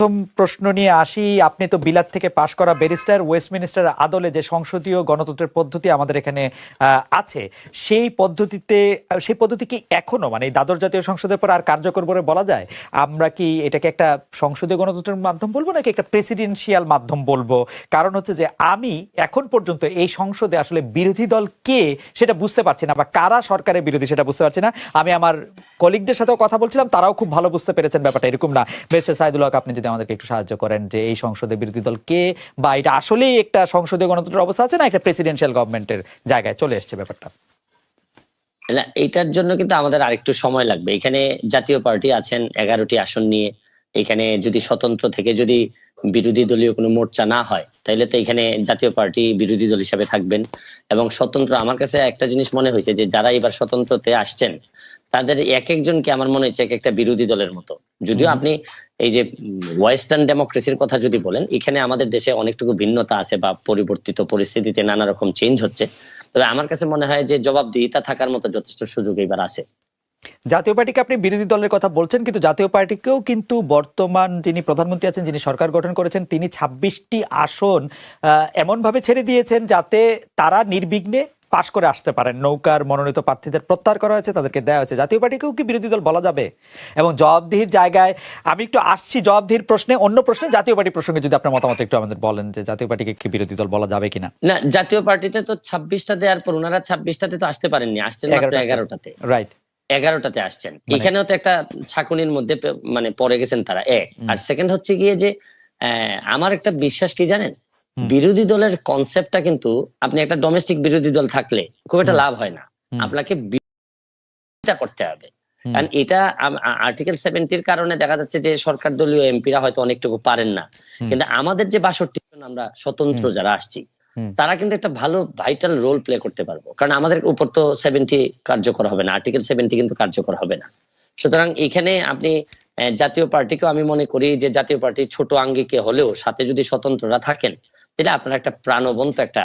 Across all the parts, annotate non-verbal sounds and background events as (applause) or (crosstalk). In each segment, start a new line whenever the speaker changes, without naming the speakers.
প্রথম প্রশ্ন নিয়ে আসি। আপনি তো বিলাত থেকে পাশ করা ব্যারিস্টার, ওয়েস্টমিনিস্টার, আদলে যে সংসদীয় গণতন্ত্রের পদ্ধতি আমাদের এখানে আছে, সেই পদ্ধতিতে, সেই পদ্ধতি কি এখনও মানে দ্বাদশ জাতীয় সংসদের পর আর কার্যকর বলে বলা যায়? আমরা কি এটাকে একটা সংসদীয় গণতন্ত্রের মাধ্যম বলব নাকি একটা প্রেসিডেন্সিয়াল মাধ্যম বলব? কারণ হচ্ছে যে আমি এখন পর্যন্ত এই সংসদে আসলে বিরোধী দল কে সেটা বুঝতে পারছি না বা কারা সরকারের বিরোধী সেটা বুঝতে পারছি না। আমি আমার কলিগদের সাথেও কথা বলছিলাম, তারাও খুব ভালো বুঝতে পেরেছেন ব্যাপারটা। এরকম না। বেশ সাইদুল হক, আপনি যদি আমাদেরকে একটু সাহায্য করেন যে এই সংসদে বিরোধী দল কে বা এটা আসলেই একটা সংসদীয় গণতন্ত্রের অবস্থা আছে না একটা প্রেসিডেন্সিয়াল গভর্নমেন্টের জায়গায় চলে এসছে ব্যাপারটা?
না, এটার জন্য কিন্তু আমাদের আরেকটু সময় লাগবে। এখানে জাতীয় পার্টি আছেন, এগারোটি আসন নিয়ে। এখানে যদি স্বতন্ত্র থেকে যদি বিরোধী দলীয় কোনো মোর্চা না হয় তাহলে তো এখানে জাতীয় পার্টি বিরোধী দল হিসাবে থাকবেন। এবং স্বতন্ত্র, আমার কাছে একটা জিনিস মনে হয়েছে যে যারা এবার স্বতন্ত্রতে আসছেন তাদের এক একজনকে আমার মনে হয়েছে এক একটা বিরোধী দলের মতো। যদিও আপনি এই যে ওয়েস্টার্ন ডেমোক্রেসির কথা যদি বলেন এখানে আমাদের দেশে অনেকটুকু ভিন্নতা আছে বা পরিবর্তিত পরিস্থিতিতে নানা রকম চেঞ্জ হচ্ছে। তবে আমার কাছে মনে হয় যে জবাবদিহিতা থাকার মতো যথেষ্ট সুযোগ এবার আছে।
জাতীয় পার্টিকে আপনি বিরোধী দলের কথা বলছেন কিন্তু জাতীয় পার্টিকেও কিন্তু বর্তমান যিনি প্রধানমন্ত্রী আছেন যিনি সরকার গঠন করেছেন তিনি ছাব্বিশটি আসন আহ, এমনভাবে ছেড়ে দিয়েছেন যাতে তারা নির্বিঘ্নে পাশ করে আসতে পারেন। নৌকার মনোনীত প্রার্থীদের প্রত্যাহার করা হয়েছে তাদেরকে দেওয়া হয়েছে। জাতীয় পার্টিকেও কি বিরোধী দল বলা যাবে? এবং জবাবদিহির জায়গায় আমি একটু আসছি জবাবদিহির প্রশ্নে অন্য প্রশ্নে জাতীয় পার্টি প্রসঙ্গে যদি আপনার মতামত একটু আমাদের বলেন যে জাতীয় পার্টিকে কি বিরোধী দল বলা যাবে কিনা।
না জাতীয় পার্টিতে তো ছাব্বিশটা দেওয়ার পর ওনারা ছাব্বিশটাতে তো আসতে পারেননি আসছেন মাত্র এগারোটাতে।
রাইট
এগারোটাতে আসছেন।
মানে-
এখানেও তো একটা ছাকুনির মধ্যে মানে পড়ে গেছেন তারা এক। আর সেকেন্ড হচ্ছে গিয়ে যে আহ, আমার একটা বিশ্বাস কি জানেন। বিরোধী দলের কনসেপ্টটা কিন্তু আপনি একটা ডোমেস্টিক বিরোধী দল থাকলে খুব একটা লাভ হয় না। আপনাকে বিরোধিতা করতে হবে। কারণ এটা আর্টিকেল সেভেন্টির কারণে দেখা যাচ্ছে যে সরকার দলীয় এমপিরা হয়তো অনেকটুকু পারেন না। কিন্তু আমাদের যে বাষট্টি জন আমরা স্বতন্ত্র যারা আসছি তারা কিন্তু একটা ভালো ভাইটাল রোল প্লে করতে পারব। কারণ আমাদের উপর তো সেভেন্টি কার্যকর হবে না আর্টিকেল সেভেন্টি কিন্তু কার্যকর হবে না। সুতরাং এখানে আপনি জাতীয় পার্টিকেও আমি মনে করি যে জাতীয় পার্টি ছোট আঙ্গিকে হলেও সাথে যদি স্বতন্ত্ররা থাকেন তাহলে আপনারা একটা প্রাণবন্ত একটা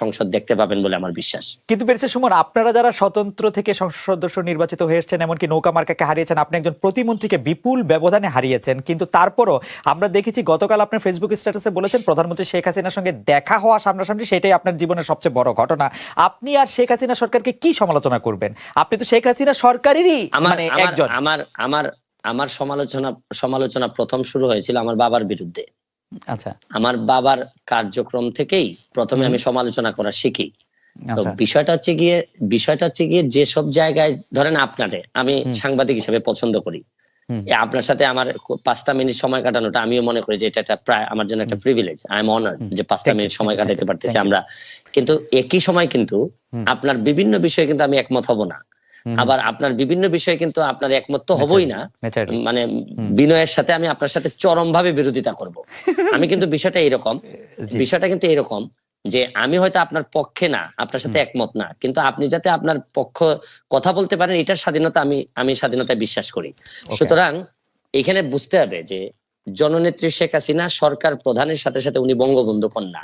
সংসদ দেখতে পাবেন বলে আমার বিশ্বাস।
কিন্তু বেড়েছে সুমন আপনারা যারা স্বতন্ত্র থেকে সংসদ সদস্য নির্বাচিত হয়ে এসেছেন এমনকি নৌকা মার্কাকে হারিয়েছেন আপনি একজন প্রতিমন্ত্রীকে বিপুল ব্যবধানে হারিয়েছেন কিন্তু তারপরও আমরা দেখেছি গতকাল আপনার ফেসবুক স্ট্যাটাসে বলেছেন প্রধানমন্ত্রী শেখ হাসিনার সঙ্গে দেখা হওয়া সামনাসামনি সেটাই আপনার জীবনের সবচেয়ে বড় ঘটনা। আপনি আর শেখ হাসিনা সরকারকে কি সমালোচনা করবেন? আপনি তো শেখ হাসিনা সরকারেরই মানে একজন।
আমার আমার আমার সমালোচনা সমালোচনা প্রথম শুরু হয়েছিল আমার বাবার বিরুদ্ধে।
আচ্ছা।
আমার বাবার কার্যক্রম থেকেই প্রথমে আমি সমালোচনা করা শিখি। তো
আচ্ছা।
বিষয়টা হচ্ছে গিয়ে বিষয়টা হচ্ছে গিয়ে যেসব জায়গায় ধরেন আপনারে আমি সাংবাদিক হিসেবে পছন্দ করি। আপনার সাথে আমার পাঁচটা মিনিট সময় কাটানোটা আমিও মনে করি যে এটা একটা প্রায় আমার জন্য একটা privilege I am honoured
hmm.
যে পাঁচটা মিনিট সময় কাটাতে পারতেছি আমরা। কিন্তু একই সময় কিন্তু আপনার বিভিন্ন বিষয়ে কিন্তু আমি একমত হব না। আবার আপনার বিভিন্ন বিষয়ে কিন্তু আপনার একমত তো হবই না। মানে বিনয়ের সাথে আমি আপনার সাথে চরম ভাবে বিরোধিতা করব। (laughs) আমি কিন্তু বিষয়টা এরকম বিষয়টা কিন্তু এরকম যে আমি হয়তো আপনার পক্ষে না আপনার সাথে একমত না কিন্তু আপনি যাতে আপনার পক্ষ কথা বলতে পারেন এটার স্বাধীনতা আমি আমি স্বাধীনতায় বিশ্বাস করি। সুতরাং এখানে বুঝতে হবে যে জননেত্রী শেখ হাসিনা সরকার প্রধানের সাথে সাথে উনি বঙ্গবন্ধু কন্যা।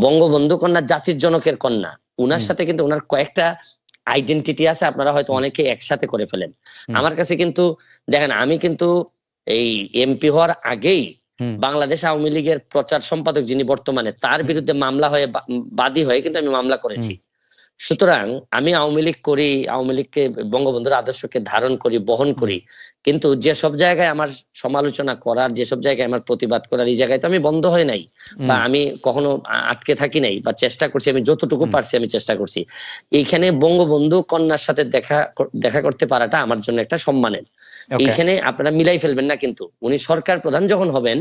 বঙ্গবন্ধু কন্যা জাতির জনকের কন্যা। উনার সাথে কিন্তু উনার কয়েকটা আইডেন্টিটি আছে আপনারা হয়তো অনেকে একসাথে করে ফেলেন। আমার কাছে কিন্তু দেখেন আমি কিন্তু এই এমপি হওয়ার আগেই বাংলাদেশ আওয়ামী লীগের প্রচার সম্পাদক যিনি বর্তমানে তার বিরুদ্ধে মামলা হয়ে বাদী হয়ে কিন্তু আমি মামলা করেছি। সুতরাং আমি আওয়ামী লীগ করি আওয়ামী লীগকে বঙ্গবন্ধুর আদর্শকে ধারণ করি বহন করি। কিন্তু যেসব জায়গায় আমার সমালোচনা করার যেসব জায়গায় আমার প্রতিবাদ করার এই জায়গায় তো আমি বন্ধ হয় নাই। বা আমি কখনো আটকে থাকি নাই বা চেষ্টা করছি আমি যতটুকু পারছি আমি চেষ্টা করছি। এইখানে বঙ্গবন্ধু কন্যার সাথে দেখা দেখা করতে পারাটা আমার জন্য একটা সম্মানের। এইখানে আপনারা মিলাই ফেলবেন না কিন্তু। উনি সরকার প্রধান যখন হবেন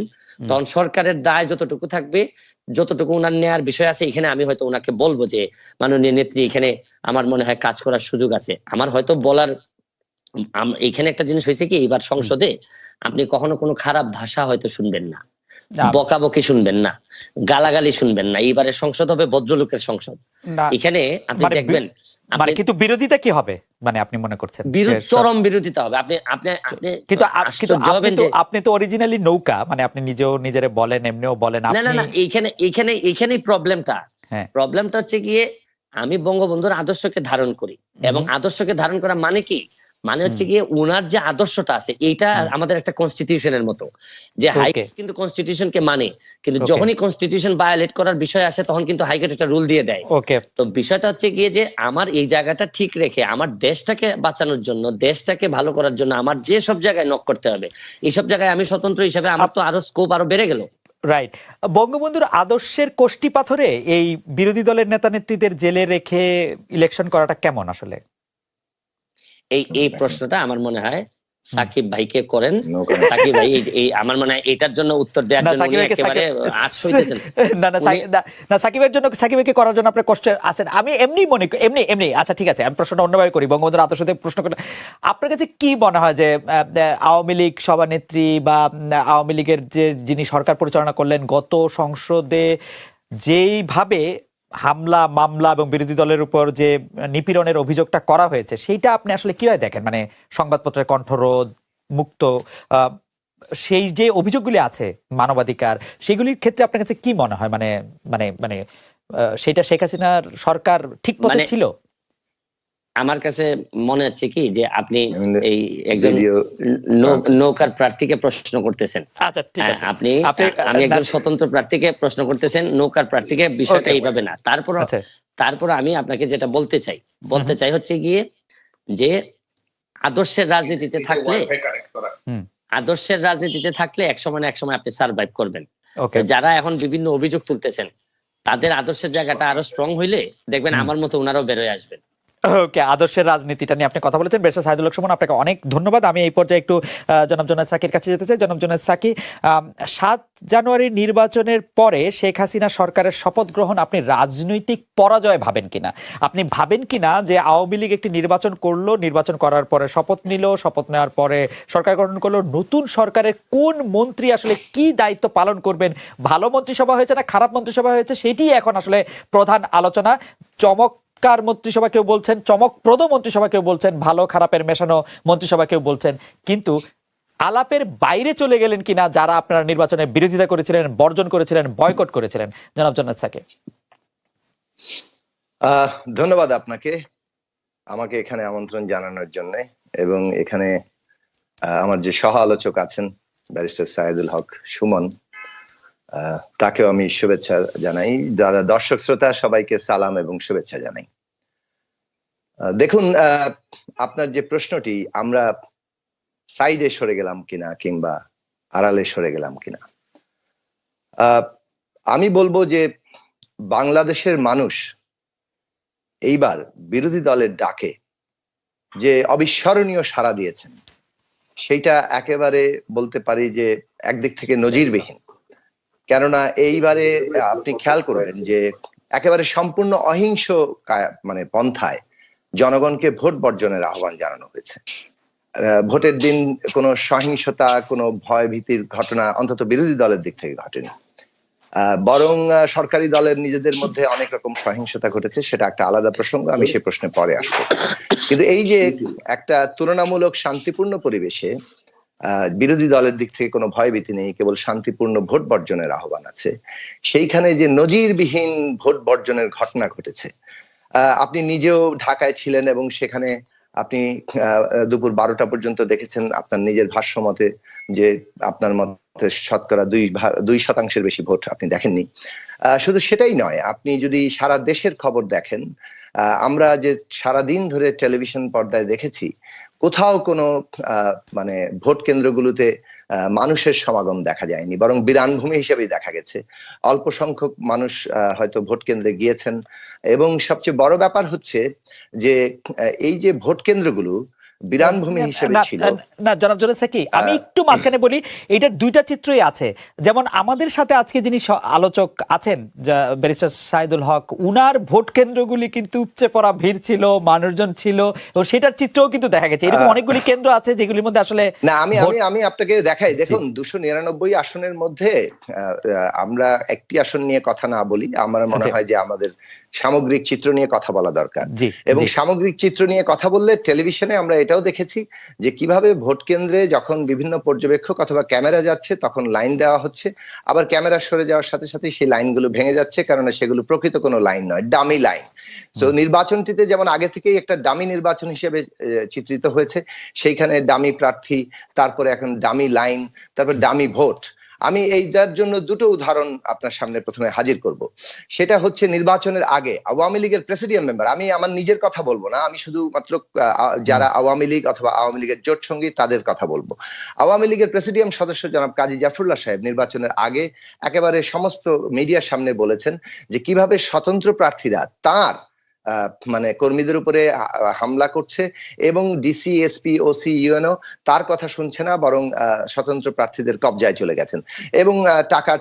তখন সরকারের দায় যতটুকু থাকবে যতটুকু উনার নেয়ার বিষয় আছে এখানে আমি হয়তো উনাকে বলব যে মাননীয় নেত্রী এখানে আমার মনে হয় কাজ করার সুযোগ আছে। আমার হয়তো বলার এখানে একটা জিনিস হয়েছে কি এবার সংসদে আপনি কখনো কোনো খারাপ ভাষা হয়তো শুনবেন না বকাবকি শুনবেন না গালাগালি শুনবেন না এইবারের সংসদ হবে ভদ্রলোকের সংসদ। এখানে আপনি
মানে
দেখবেন
মানে কিন্তু বিরোধিতা কি হবে মানে আপনি মনে করছেন?
বিরোধ চরম বিরোধিতা হবে। আপনি আপনি আপনি
কিন্তু আপনি তো অরিজিনালি নৌকা মানে আপনি নিজেও নিজেরে বলেন এমনিও বলেন
না না না এইখানে এইখানে এইখানেই প্রবলেমটা
হ্যাঁ।
প্রবলেমটা হচ্ছে গিয়ে আমি বঙ্গবন্ধুর আদর্শকে ধারণ করি। এবং আদর্শকে ধারণ করা মানে কি? মানে হচ্ছে গিয়ে উনার যে আদর্শটা আছে এইটা আমাদের একটা কনস্টিটিউশনের মতো। যে হাইকোর্ট কিন্তু কনস্টিটিউশনকে মানে কিন্তু যখনই কনস্টিটিউশন ভায়োলেট করার বিষয় আসে তখন কিন্তু হাইকোর্ট একটা রুল দিয়ে দেয়।
ওকে
তো বিষয়টা হচ্ছে গিয়ে যে আমার এই জায়গাটা ঠিক রেখে আমার দেশটাকে বাঁচানোর জন্য দেশটাকে ভালো করার জন্য আমার যে সব জায়গায় নক করতে হবে এইসব জায়গায় আমি স্বতন্ত্র হিসাবে আমার তো আরও স্কোপ আরও বেড়ে গেল।
রাইট বঙ্গবন্ধুর আদর্শের কোষ্টি পাথরে এই বিরোধী দলের নেতা নেত্রীদের জেলে রেখে ইলেকশন করাটা কেমন আসলে?
এই এই প্রশ্নটা আমার মনে হয় সাকিব ভাইকে করেন। সাকিব ভাই এই আমার মনে হয় এটার জন্য উত্তর দেওয়ার
না
জন্য উনি একেবারে
সাকিব-
আজ হইতেছেন।
না না সাকিব- না, সাকিবের জন্য সাকিবকে করার জন্য আপনার কষ্ট আছেন। আমি এমনি মনে করি- এমনি এমনি। আচ্ছা ঠিক আছে আমি প্রশ্নটা অন্যভাবে করি। বঙ্গবন্ধুর আদর্শতে প্রশ্ন করি আপনার কাছে কি মনে হয় যে আওয়ামী লীগ সভানেত্রী বা আওয়ামী লীগের যে যিনি সরকার পরিচালনা করলেন গত সংসদে যেইভাবে হামলা মামলা এবং বিরোধী দলের উপর যে নিপীড়নের অভিযোগটা করা হয়েছে সেইটা আপনি আসলে কীভাবে দেখেন? মানে সংবাদপত্রের কণ্ঠরোধ মুক্ত সেই যে অভিযোগগুলি আছে মানবাধিকার সেগুলির ক্ষেত্রে আপনার কাছে কি মনে হয়? মানে মানে মানে সেটা শেখ হাসিনার সরকার ঠিক পথে
মানে
ছিল?
আমার কাছে মনে হচ্ছে কি যে আপনি এই একজন নৌকার প্রার্থীকে প্রশ্ন করতেছেন।
আচ্ছা ঠিক
হ্যাঁ,
আছে।
আপনি
আপনি
আমি একজন স্বতন্ত্র প্রার্থীকে প্রশ্ন করতেছেন নৌকার প্রার্থীকে বিষয়টা এইভাবে না। তারপর
আচ্ছা।
তারপর আমি আপনাকে যেটা বলতে চাই বলতে চাই হচ্ছে গিয়ে যে আদর্শের রাজনীতিতে থাকলে আদর্শের রাজনীতিতে থাকলে এক সময় এক সময় আপনি সার্ভাইভ করবেন। যারা এখন বিভিন্ন অভিযোগ তুলতেছেন তাদের আদর্শের জায়গাটা আরও স্ট্রং হইলে দেখবেন আমার মতো ওনারাও বেরোয় আসবেন।
ওকে, আদর্শের রাজনীতিটা নিয়ে আপনি কথা বলেছেন। বেশা সাইদুল সুমন, আপনাকে অনেক ধন্যবাদ। আমি এই পর্যায়ে একটু জনাব জোনাদ সাকির কাছে যেতে চাই। জনাব জোনাদ সাকি সাত জানুয়ারি নির্বাচনের পরে শেখ হাসিনা সরকারের শপথ গ্রহণ আপনি রাজনৈতিক পরাজয় ভাবেন কিনা? আপনি ভাবেন কিনা যে আওয়ামী লীগ একটি নির্বাচন করল, নির্বাচন করার পরে শপথ নিল, শপথ নেওয়ার পরে সরকার গঠন করল, নতুন সরকারের কোন মন্ত্রী আসলে কি দায়িত্ব পালন করবেন? ভালো মন্ত্রিসভা হয়েছে না খারাপ মন্ত্রিসভা হয়েছে সেটি এখন আসলে প্রধান আলোচনা। চমক চমৎকার মন্ত্রিসভা কেউ বলছেন, চমকপ্রদ মন্ত্রিসভা কেউ বলছেন, ভালো খারাপের মেশানো মন্ত্রিসভা কেউ বলছেন, কিন্তু আলাপের বাইরে চলে গেলেন কিনা যারা আপনারা নির্বাচনে বিরোধিতা করেছিলেন, বর্জন করেছিলেন, বয়কট করেছিলেন? জনাব জন্নাত সাকে।
ধন্যবাদ আপনাকে আমাকে এখানে আমন্ত্রণ জানানোর জন্য এবং এখানে আমার যে সহ আলোচক আছেন ব্যারিস্টার সাইদুল হক সুমন তাকেও আমি শুভেচ্ছা জানাই। যারা দর্শক শ্রোতা, সবাইকে সালাম এবং শুভেচ্ছা জানাই। দেখুন আপনার যে প্রশ্নটি, আমরা সাইডে সরে গেলাম কিনা কিংবা আড়ালে সরে গেলাম কিনা? আমি বলব যে বাংলাদেশের মানুষ এইবার বিরোধী দলের ডাকে যে অবিস্মরণীয় সাড়া দিয়েছেন, সেইটা একেবারে বলতে পারি যে একদিক থেকে নজিরবিহীন। কেননা এইবারে আপনি খেয়াল করবেন যে একেবারে সম্পূর্ণ অহিংস মানে পন্থায় জনগণকে ভোট বর্জনের আহ্বান জানানো হয়েছে। ভোটের দিন কোনো সহিংসতা কোনো ভয় ভীতির ঘটনা অন্তত বিরোধী দলের দিক থেকে ঘটেনি। আহ, বরং সরকারি দলের নিজেদের মধ্যে অনেক রকম সহিংসতা ঘটেছে সেটা একটা আলাদা প্রসঙ্গ আমি সে প্রশ্নে পরে আসব। কিন্তু এই যে একটা তুলনামূলক শান্তিপূর্ণ পরিবেশে বিরোধী দলের দিক থেকে কোনো ভয়ভীতি নেই, কেবল শান্তিপূর্ণ ভোট বর্জনের আহ্বান আছে। সেইখানে যে নজিরবিহীন ভোট বর্জনের ঘটনা ঘটেছে আপনি নিজেও ঢাকায় ছিলেন এবং সেখানে আপনি দুপুর বারোটা পর্যন্ত দেখেছেন আপনার নিজের ভাষ্য মতে যে আপনার মতে শতকরা দুই দুই শতাংশের বেশি ভোট আপনি দেখেননি। শুধু সেটাই নয়, আপনি যদি সারা দেশের খবর দেখেন আমরা যে সারা দিন ধরে টেলিভিশন পর্দায় দেখেছি কোথাও কোনো আহ, মানে ভোট কেন্দ্রগুলোতে আহ, মানুষের সমাগম দেখা যায়নি বরং বিরানভূমি হিসেবেই দেখা গেছে। অল্প সংখ্যক মানুষ আহ, হয়তো ভোট কেন্দ্রে গিয়েছেন। এবং সবচেয়ে বড় ব্যাপার হচ্ছে যে এই যে ভোট কেন্দ্রগুলো বিরানভূমি হিসেবে ছিল।
না জনাব আমি একটু মাঝখানে বলি এটার দুইটা চিত্রই আছে। যেমন আমাদের সাথে আজকে যিনি আলোচক আছেন ব্যারিস্টার সাইদুল হক উনার ভোট কেন্দ্রগুলি কিন্তু উপচে পড়া ভিড় ছিল মানুষজন ছিল এবং সেটার চিত্রও কিন্তু দেখা গেছে। এরকম অনেকগুলি কেন্দ্র আছে যেগুলির মধ্যে আসলে
না আমি আমি আমি আপনাকে দেখাই। দেখুন দুশো নিরানব্বই আসনের মধ্যে আমরা একটি আসন নিয়ে কথা না বলি আমার মনে। হয় যে আমাদের সামগ্রিক চিত্র নিয়ে কথা বলা দরকার।
জি
এবং সামগ্রিক চিত্র নিয়ে কথা বললে টেলিভিশনে আমরা এটা এটাও দেখেছি যে কীভাবে ভোট কেন্দ্রে যখন বিভিন্ন পর্যবেক্ষক অথবা ক্যামেরা যাচ্ছে তখন লাইন দেওয়া হচ্ছে। আবার ক্যামেরা সরে যাওয়ার সাথে সাথে সেই লাইনগুলো ভেঙে যাচ্ছে কারণ সেগুলো প্রকৃত কোনো লাইন নয় ডামি লাইন। সো নির্বাচনটিতে যেমন আগে থেকেই একটা ডামি নির্বাচন হিসেবে চিত্রিত হয়েছে সেইখানে ডামি প্রার্থী তারপরে এখন ডামি লাইন তারপর ডামি ভোট। আমি এই এইটার জন্য দুটো উদাহরণ আপনার সামনে প্রথমে হাজির করব। সেটা হচ্ছে নির্বাচনের আগে আওয়ামী লীগের প্রেসিডিয়াম মেম্বার, আমি আমার নিজের কথা বলব না, আমি শুধুমাত্র যারা আওয়ামী লীগ অথবা আওয়ামী লীগের জোট সঙ্গী তাদের কথা বলব। আওয়ামী লীগের প্রেসিডিয়াম সদস্য জনাব কাজী জাফরুল্লাহ সাহেব নির্বাচনের আগে একেবারে সমস্ত মিডিয়ার সামনে বলেছেন যে কীভাবে স্বতন্ত্র প্রার্থীরা তার মানে কর্মীদের উপরে হামলা করছে এবং ডিসি এসপি ওসি ইউএনও তার কথা শুনছে না বরং স্বতন্ত্র প্রার্থীদের কবজায় চলে গেছেন। এবং আহ, টাকা